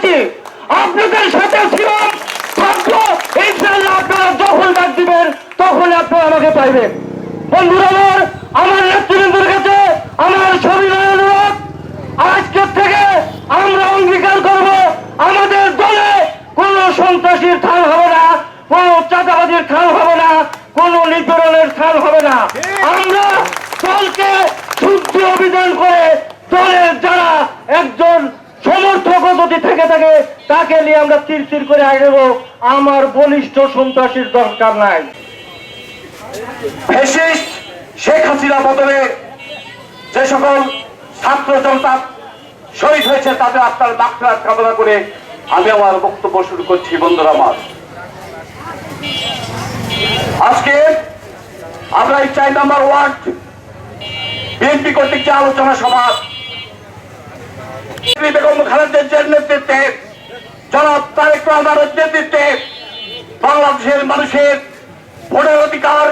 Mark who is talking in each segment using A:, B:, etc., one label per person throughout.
A: করেছি আপনাদের সাথে ছিলাম। থাকব ইনশাল্লাহ আপনারা যখন ডাক দিবেন তখন আপনারা আমাকে পাইবেন। বন্ধুরা আমার আমার নেতৃবৃন্দের কাছে আমার সবিনয় অনুরোধ। আজকের থেকে আমরা অঙ্গীকার করব, আমাদের দলে কোন সন্ত্রাসীর স্থান হবে না, কোন চাঁদাবাজির স্থান হবে না, কোন নিপীড়নের স্থান হবে না। আমরা দলকে শুদ্ধ অভিযান করে দলের যারা একজন থাকে তাকে নিয়ে আমরা তীর তীর করে আগেব আমার বলিষ্ঠ সন্ত্রাসীর দরকার নাই।
B: শেখ হাসিনা বদলে যে সকল ছাত্র জনতা শহীদ হয়েছে, তাদের আপনার ডাক্তার কামনা করে আমি আমার বক্তব্য শুরু করছি, বন্ধুরা আমার। আজকে আমরা এই চার নাম্বার ওয়ার্ড বিএনপি কর্তৃক যে আলোচনা সভা বাংলাদেশের মানুষের ভোটের অধিকার,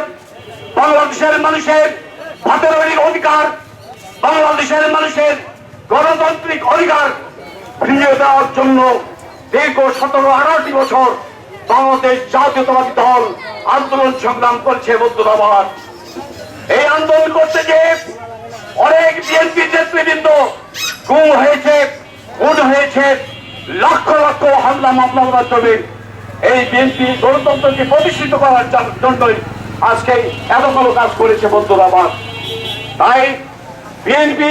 B: বাংলাদেশের মানুষের ভাতের অধিকার, বাংলাদেশের মানুষের গণতান্ত্রিক অধিকার ফিরিয়ে দেওয়ার জন্য দীর্ঘ সতেরো আঠারোটি বছর বাংলাদেশ জাতীয়তাবাদী দল আন্দোলন সংগ্রাম করছে বন্ধুরা আমার এই আন্দোলন করতে যে অনেক বিএনপি নেতৃবৃন্দ গুম হয়েছে, খুন হয়েছে, লক্ষ লক্ষ হামলা মামলার মাধ্যমে এই বিএনপি গণতন্ত্রকে প্রতিষ্ঠিত করার জন্যই আজকে এত বড় কাজ করেছে বন্ধুরা আমার। তাই বিএনপি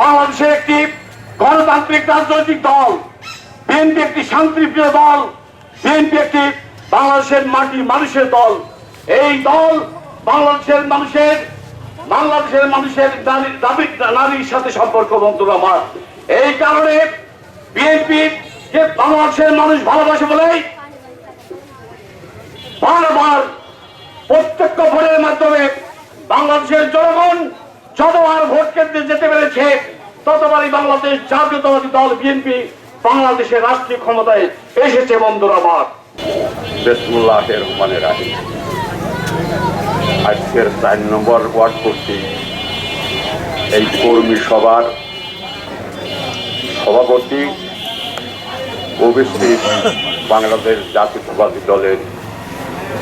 B: বাংলাদেশের একটি গণতান্ত্রিক রাজনৈতিক দল, বিএনপি একটি শান্তিপ্রিয় দল, বিএনপি একটি বাংলাদেশের মাটি মানুষের দল। এই দল বাংলাদেশের মানুষের বাংলাদেশের মানুষের দাবি- নারীর সাথে সম্পর্ক বন্ধুরা আমার। এই কারণে বিএনপি যে বাংলাদেশের মানুষ ভালোবাসে বলেই বারবার প্রত্যক্ষ ভোটের মাধ্যমে বাংলাদেশের জনগণ যতবার ভোট কেন্দ্রে যেতে পেরেছে, ততবারই বাংলাদেশ জাতীয়তাবাদী দল বিএনপি বাংলাদেশের রাষ্ট্রীয় ক্ষমতায় এসেছে বন্ধুরা আমার।
C: বেসমুল্লাহ রহমানের রাহিম আজকের চার নম্বর ওয়ার্ড করছি। এই কর্মী সভার সভাপতি উপস্থিত বাংলাদেশ জাতীয়তাবাদী দলের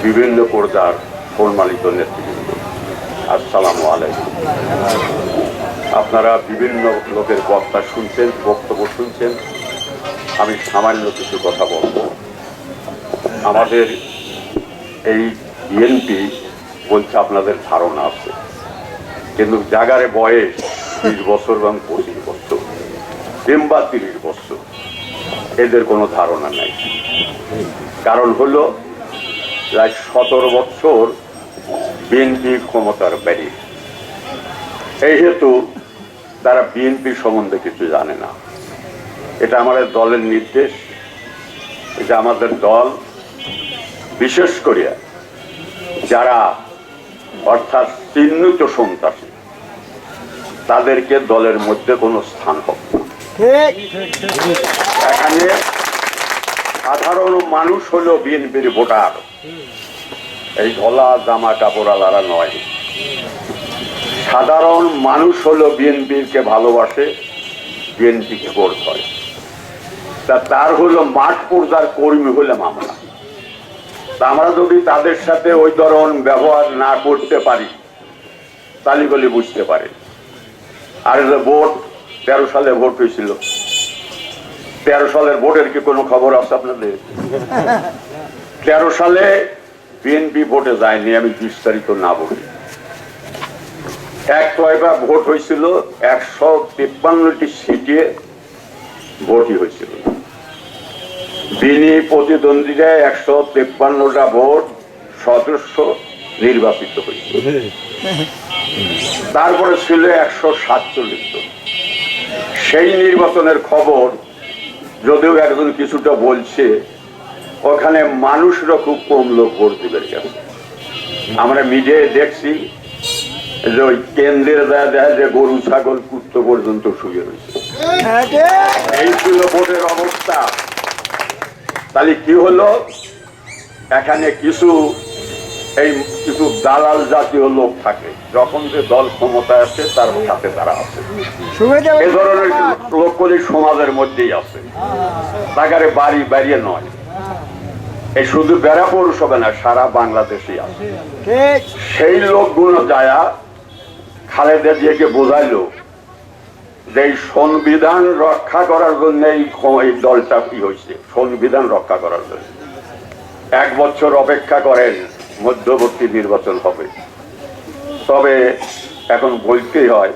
C: বিভিন্ন পর্যার সম্মানিত নেতৃবৃন্দ। আসসালামু আলাইকুম। আপনারা বিভিন্ন লোকের বক্তা শুনছেন, বক্তব্য শুনছেন। আমি সামান্য কিছু কথা বলব। আমাদের এই বিএনপি বলছে, আপনাদের ধারণা আছে। কিন্তু জাগারে বয়স বিশ বছর এবং পঁচিশ বছর, কিংবা তিরিশ বছর, এদের কোনো ধারণা নাই। কারণ হলো, প্রায় সতেরো বছর বিএনপি ক্ষমতার বাইরে এই হেতু তারা বিএনপি সম্বন্ধে কিছু জানে না। এটা আমাদের দলের নির্দেশ। এটা আমাদের দল। বিশেষ করে যারা অর্থাৎ চিহ্নিত সন্ত্রাসী তাদেরকে দলের মধ্যে কোনো স্থান হবে এখানে সাধারণ মানুষ হলো বিএনপির ভোটার। এই ধলা জামা কাপড়ালারা নয়। সাধারণ মানুষ হলো বিএনপির কে ভালোবাসে বিএনপিকে ভোট করে তা তার হলো মাঠ পর্যার কর্মী হলে মামলা। তা আমরা যদি তাদের সাথে ওই ধরন ব্যবহার না করতে পারি, তালিগলি বুঝতে পারে। আর ভোট, তেরো সালে ভোট হয়েছিল। তেরো সালের ভোটের কি কোনো খবর আছে আপনাদের? তেরো সালে বিএনপি ভোটে যায়নি, আমি বিস্তারিত না বলি। এক কয়বার ভোট হয়েছিল, একশো তিপ্পান্নটি সিটে ভোটই হয়েছিল। তিনি প্রতিদ্বন্দ্বীরা একশো তেপ্পান্নটা ভোট সদস্য নির্বাচিত হয়েছিল তারপরে ছিল একশো সাতচল্লিশ জন। সেই নির্বাচনের খবর যদিও একজন কিছুটা বলছে ওখানে মানুষরা খুব কম লোক ভোট দিবে আমরা মিডিয়ায় দেখছি যে ওই কেন্দ্রের দেয়া দেয় যে গরু ছাগল কুত্ত পর্যন্ত শুয়ে রয়েছে। এই ছিল ভোটের অবস্থা। তাহলে কি হলো? এখানে কিছু এই কিছু দালাল জাতীয় লোক থাকে। যখন যে দল ক্ষমতায় আসে তার সাথে তারা আছে। এ ধরনের লোকগুলি সমাজের মধ্যেই আছে। তাকারে বাড়ি বাড়িয়ে নয়। এই শুধু বেড়া পৌরসভা না সারা বাংলাদেশেই আছে। সেই লোকগুলো যায়া খালেদা জিয়াকে বোঝাইলো যে সংবিধান রক্ষা করার জন্য এই দলটা কি হয়েছে? সংবিধান রক্ষা করার জন্য। এক বছর অপেক্ষা করেন, মধ্যবর্তী নির্বাচন হবে। তবে এখন বলতেই হয়,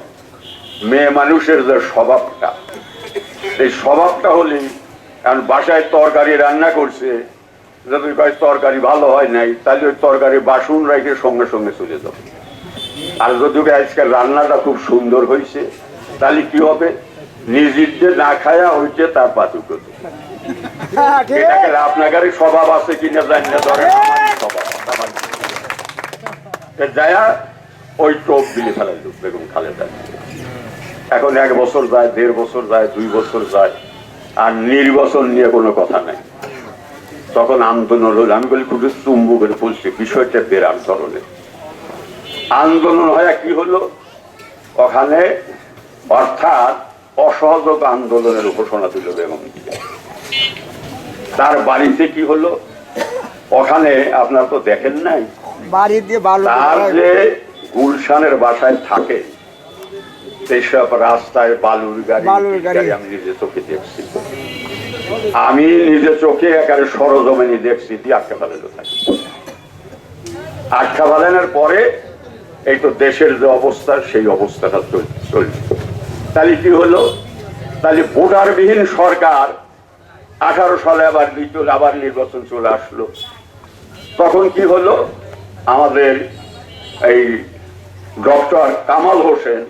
C: মেয়ে মানুষের যে স্বভাবটা এই স্বভাবটা হলেই কারণ বাসায় তরকারি রান্না করছে, যদি তরকারি ভালো হয় নাই, তাহলে ওই তরকারি বাসন রেখে সঙ্গে সঙ্গে চলে যাবে। আর যদি ওকে আজকে রান্নাটা খুব সুন্দর হয়েছে তাহলে কি হবে? নিজের না খায়া হইছে তার পাতুক এটাকে আপনাদের স্বভাব আছে কিনা জানি না ধরেন যায়া ওই টোপ দিলে ফেলাই বেগুন খালেদা। এখন এক বছর যায় দেড় বছর যায় দুই বছর যায় আর নির্বাচন নিয়ে কোনো কথা নাই। তখন আন্দোলন হলো আমি বলি খুব চুম্বু করে বলছি বিষয়টা বেরার ধরনের। আন্দোলন হয়ে কি হলো? ওখানে অর্থাৎ অসহযোগ আন্দোলনের ঘোষণা দিল বেগম তার বাড়িতে কি হলো? ওখানে আপনার তো দেখেন নাই। তার যে গুলশানের বাসায় থাকে সেসব রাস্তায় বালুর গাড়ি আমি নিজে চোখে দেখছি। আমি নিজে চোখে একেবারে সরজমিনি দেখছি দিয়ে আটকা ফেলানো থাকি আটকা ফেলানোর পরে এই তো দেশের যে অবস্থা সেই অবস্থাটা চলছে। তাহলে কি হলো তাহলে ভোটারবিহীন সরকার আঠারো সালে আবার দ্বিতীয় আবার নির্বাচন চলে আসলো। তখন কি হলো? আমাদের এই ডক্টর কামাল হোসেন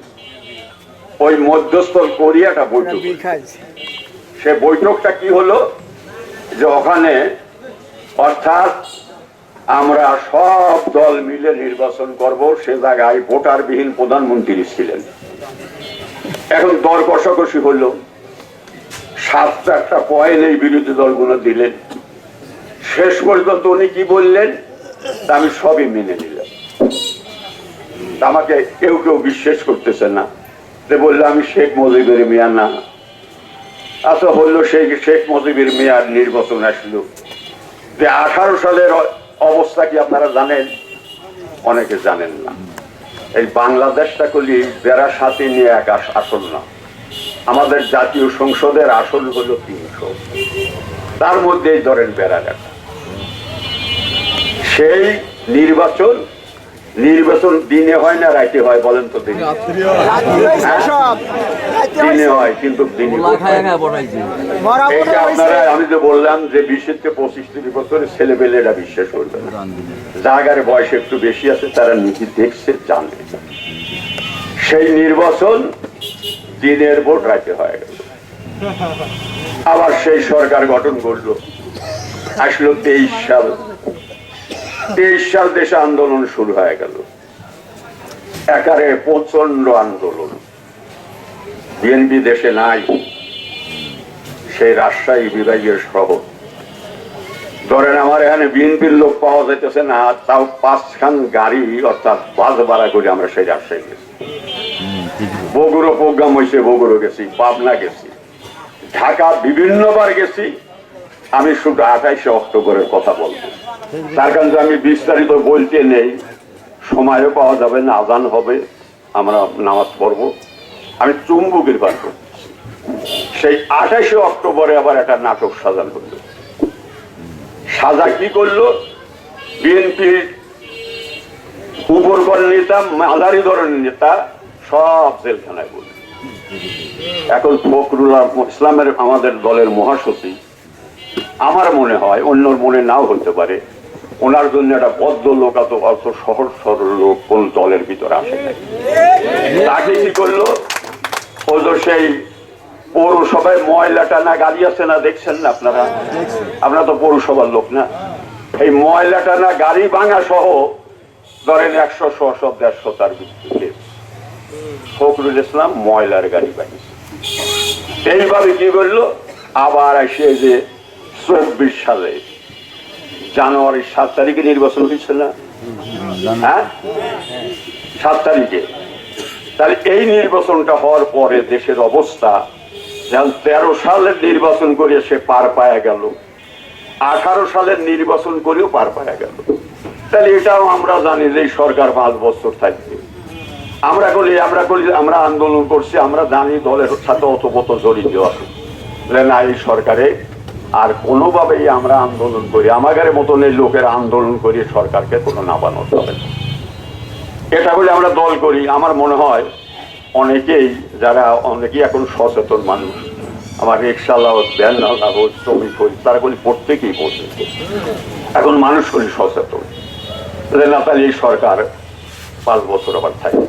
C: ওই মধ্যস্থল কোরিয়াটা বৈঠক সে বৈঠকটা কি হলো? যে ওখানে অর্থাৎ আমরা সব দল মিলে নির্বাচন করব সে জায়গায় ভোটারবিহীন প্রধানমন্ত্রী ছিলেন। এখন দর কষাকষি হলো। সাতটা একটা পয়েন্ট এই বিরোধী দলগুলো দিলেন। শেষ পর্যন্ত উনি কি বললেন? আমি সবই মেনে নিলাম। আমাকে কেউ কেউ বিশ্বাস করতেছে না। যে বলল, আমি শেখ মুজিবের মিয়া না। আচ্ছা হলো সেই শেখ মুজিবের মেয়ার নির্বাচন আসলো। যে আঠারো সালের অবস্থা কি আপনারা জানেন? অনেকে জানেন না। এই বাংলাদেশটা কলি বেড়া সাথে নিয়ে এক আসল না। আমাদের জাতীয় সংসদের আসল হলো তিনশো। তার মধ্যেই ধরেন বেড়া দেখা সেই নির্বাচন নির্বাচন দিনে হয় না রাইতে হয় বলেন তো দিনে দিনে হয় কিন্তু দিনে হয়। আপনারা আমি যে বললাম যে বিশ থেকে পঁচিশ তিরিশ বছরের ছেলে পেলে এটা বিশ্বাস করবে না। জাগার বয়স একটু বেশি আছে তারা নিজে দেখছে জানে। সেই নির্বাচন দিনের ভোট রাখতে হয়ে। গেল আবার সেই সরকার গঠন করল। আসলো তেইশ সাল। তেইশ সাল দেশে আন্দোলন শুরু হয়ে গেল। একারে প্রচণ্ড আন্দোলন। বিএনপি দেশে নাই। সেই রাজশাহী বিভাগীয় শহর ধরেন আমার এখানে বিএনপির লোক পাওয়া যাইতেছে না, তাও পাঁচখান গাড়ি অর্থাৎ বাস ভাড়া করে আমরা সেই রাজশাহী গেছি। বগুড়ো প্রোগ্রাম হয়েছে বগুড়ো গেছি, পাবনা গেছি। ঢাকা বিভিন্নবার গেছি। আমি শুধু আঠাইশে অক্টোবরের কথা বলব তার কারণ আমি বিস্তারিত বলতে নেই, সময়ও পাওয়া যাবে না, আজান হবে, আমরা নামাজ পড়ব। আমি চুম্বকের করতেছি সেই আঠাশে অক্টোবরে আবার একটা নাটক সাজান করল সাজা কি করল? বিএনপির উপর নেতা, মাঝারি ধরনের নেতা, সব জেলখানায় বলল। এখন ফখরুল ইসলামের আমাদের দলের মহাসচিব আমার মনে হয়, অন্যর মনে নাও হতে পারে, ওনার জন্য একটা বদ্ধ লোক এত অত সহজ সরল লোক কোন দলের ভিতরে আসে নাই। তাকে কি করল? ও তো সেই পৌরসভায় ময়লাটা না, গাড়ি আছে না, দেখছেন না আপনারা? আপনারা তো পৌরসভার লোক না? এই ময়লাটা না, গাড়ি ভাঙা সহ ধরেন একশো, ছশো, দেড়শো তার ভিত্তিতে ফখরুল ইসলাম ময়লার গাড়ি বানিয়েছে। এইভাবে কি করল? আবার এসে যে চব্বিশ সালে জানুয়ারির সাত তারিখে নির্বাচন হয়েছে না? হ্যাঁ? সাত তারিখে। তাহলে এই নির্বাচনটা হওয়ার পরে দেশের অবস্থা যেমন তেরো সালের নির্বাচন করে সে পার পায়া গেল, আঠারো সালের নির্বাচন করেও পার পায়া গেল। তাহলে এটাও আমরা জানি যে সরকার পাঁচ বছর থাকবে। আমরা বলি আমরা বলি আমরা আন্দোলন করছি, আমরা জানি দলের সাথে অতপত জড়িত আছে। না, এই সরকারে আর কোনোভাবেই আমরা আন্দোলন করি, আমাদের মতন এই লোকের আন্দোলন করি, সরকারকে কোনো নামানো যাবে না। এটা বলে আমরা দল করি। আমার মনে হয় অনেকেই যারা, অনেকেই এখন সচেতন মানুষ, আমার রিক্সাওয়ালা হোক, ভ্যানওয়ালা হোক, শ্রমিক হোক, তারা বলি প্রত্যেকেই বোঝে এখন মানুষ করি সচেতন। না তাহলে এই সরকার পাঁচ বছর আবার থাকবে।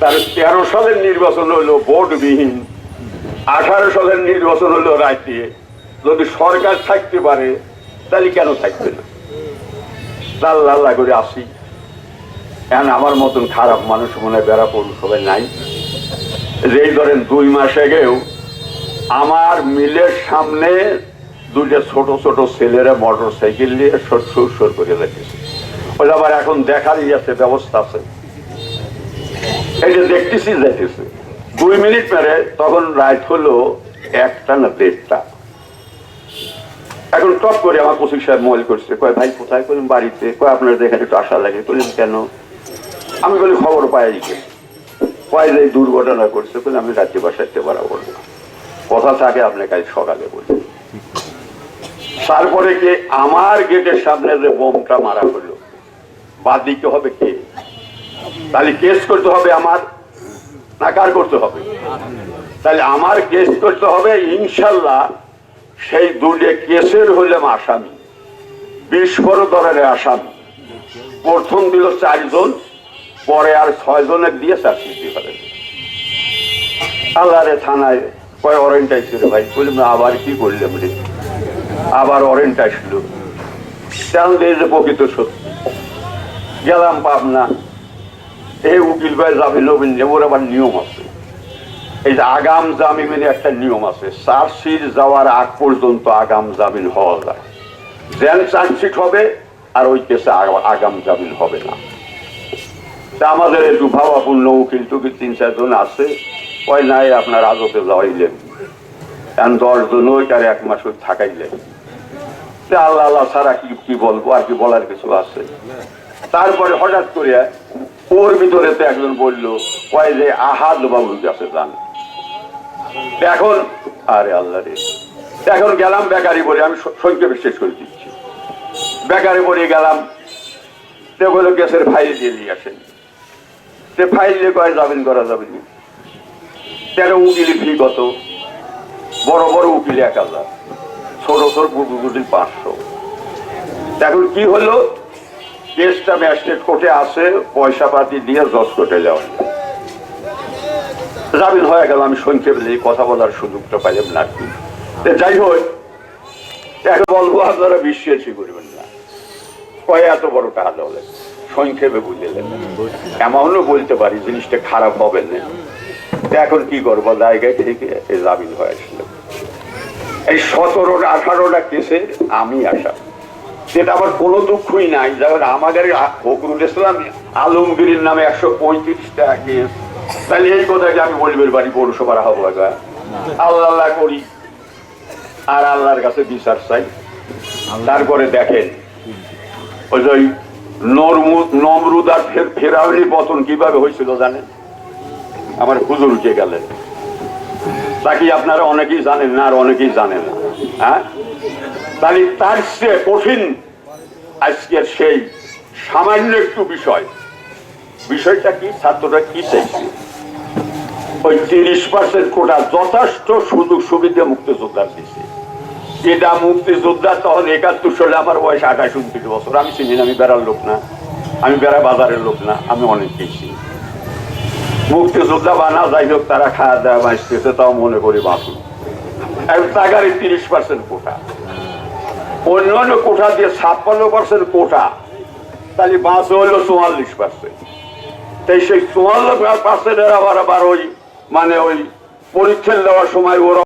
C: তার তেরো সালের নির্বাচন হলো ভোটবিহীন, আঠারো সালের নির্বাচন হলো রাজ্যে যদি সরকার থাকতে পারে, তাহলে কেন থাকবে না? লাল্লা আল্লাহ করে আসি। এখন আমার মতন খারাপ মানুষ মনে বেড়া সবাই নাই। যেই ধরেন দুই মাস আগেও আমার মিলের সামনে দুইটা ছোট ছোট ছেলেরা মোটর সাইকেল নিয়ে সর সর করে রেখেছে। ওই আবার এখন দেখারই আছে, ব্যবস্থা আছে। এই যে দেখতেছি যাইতেছে দুই মিনিট পরে তখন রাত হলো একটা না দেড়টা। এখন টপ করে আমার কৌশিক সাহেব মোবাইল করছে। কয়, ভাই, কোথায় করলেন বাড়িতে? কয়, আপনার দেখাতে একটু আশা লাগে। বললেন কেন? আমি বলি খবর পাই কয়, যে দুর্ঘটনা করছে বলে আমি রাজ্যে বাসাইতে পারব না। কথা থাকে আপনার কাছে সকালে বলি। তারপরে কে আমার গেটের সামনে যে বোমটা মারা হলো বাদ দিতে হবে কে? তাহলে কেস করতে হবে আমার, না কার করতে হবে? তাহলে আমার কেস করতে হবে ইনশাল্লাহ সেই দুটো কেসের হইলাম আসামি। বিস্ফোরণের আসামি। প্রথম দিল চারজন, পরে আর ছয় জনের দিয়ে চাকরি দিতে পারে আল্লাহ রে থানায় কয় অরেন্ট আইছিল ভাই? বললাম, আবার কি করলাম রে? আবার অরেন্ট আসলো তেমন এই যে প্রকৃত সত্যি। গেলাম পাবনা। এই উকিল ভাই জামিন নবীন ওর আবার নিয়ম আছে। এই যে আগাম জামিনের একটা নিয়ম আছে চার্জশিট যাওয়ার আগ পর্যন্ত আগাম জামিন হওয়া যায়। যেন চার্জশিট হবে, আর ওই কেসে আগাম জামিন হবে না। আমাদের একটু ভাবাপূর্ণ উকিল টুকিল তিন চারজন আছে, ওই নাই আপনার আজতে যাওয়াইলেন। এখন দশ জন ওই তার এক মাস ওই থাকাইলেন। আল্লাহ আল্লাহ ছাড়া কি কি বলব, আর কি বলার কিছু আছে? তারপরে হঠাৎ করে ওর ভিতরে তো একজন বলল কয় যে আহাদ বাবুর কাছে যান। এখন আরে আল্লাহ রে। এখন গেলাম, বেকারি বলে আমি সংক্ষেপে শেষ করে দিচ্ছি। বেকারি বলে গেলাম সে গ্যাসের ফাইল দিয়ে নিয়ে আসেন। সে ফাইল দিয়ে কয়, যাবেন, করা যাবে না। তেরো উকিলি ফি কত? বড় বড় উকিল এক হাজার। ছোট ছোট উকিল পাঁচশো। এখন কি হলো? কেসটা ম্যাজিস্ট্রেট কোর্টে আসে পয়সা পাতি দিয়ে জজ কোর্টে যাওয়া। জামিন হয়ে গেল, আমি সংক্ষেপে কথা বলার সুযোগটা পাইলাম না যাই হোক, এখন বলব আপনারা বিশ্বাসই করবেন না। কয়ে এত বড় টাকা হলে সংক্ষেপে বুঝলেন এমনও বলতে পারি, জিনিসটা খারাপ হবে না। এখন কি করব? জায়গায় থেকে এই জামিন হয়ে আসলো। এই সতেরোটা আঠারোটা কেসে আমি আসা। সেটা আমার কোনো দুঃখই নাই। যেমন আমাদের ফখরুল ইসলাম আলমগীরের নামে একশো পঁয়ত্রিশটা কেস তাহলে এই কথাকে আমি বলবেন বাড়ি পৌরসভার হব এবার আল্লাহ করি। আর আল্লাহর কাছে বিচার চাই। তারপরে দেখেন, ওই নমরুদ আর ফের- ফেরাউনি পতন কীভাবে হয়েছিল জানেন? আমার হুজুর উঠে গেলেন? তা কি আপনারা অনেকেই জানেন না আর অনেকেই জানেন না? হ্যাঁ? তাহলে তার চেয়ে কঠিন আজকের সেই সামান্য একটু বিষয়। বিষয়টা কি? ছাত্ররা কি চাইছে? ওই তিরিশ পার্সেন্ট কোটা যথেষ্ট সুযোগ সুবিধা মুক্তিযোদ্ধার দিচ্ছে এটা মুক্তিযোদ্ধা তখন একাত্তর সালে আমার বয়স আঠাশ উনত্রিশ বছর। আমি চিনি না, আমি বেড়ার লোক না। আমি বেড়া বাজারের লোক না আমি অনেককেই চিনি। মুক্তিযোদ্ধা বানা যাই হোক তারা খাওয়া দাওয়া বাঁচতেছে তাও মনে করি বাঁচুন টাকার তিরিশ পার্সেন্ট কোটা। অন্য অন্য কোটা দিয়ে ছাপ্পান্ন পার্সেন্ট কোটা। তাহলে বাঁচ হলো চুয়াল্লিশ পার্সেন্ট। তাই সেই চুয়াল্লিশ পার্সেন্টের আবার আবার ওই মানে ওই পরীক্ষা দেওয়ার সময় ওরা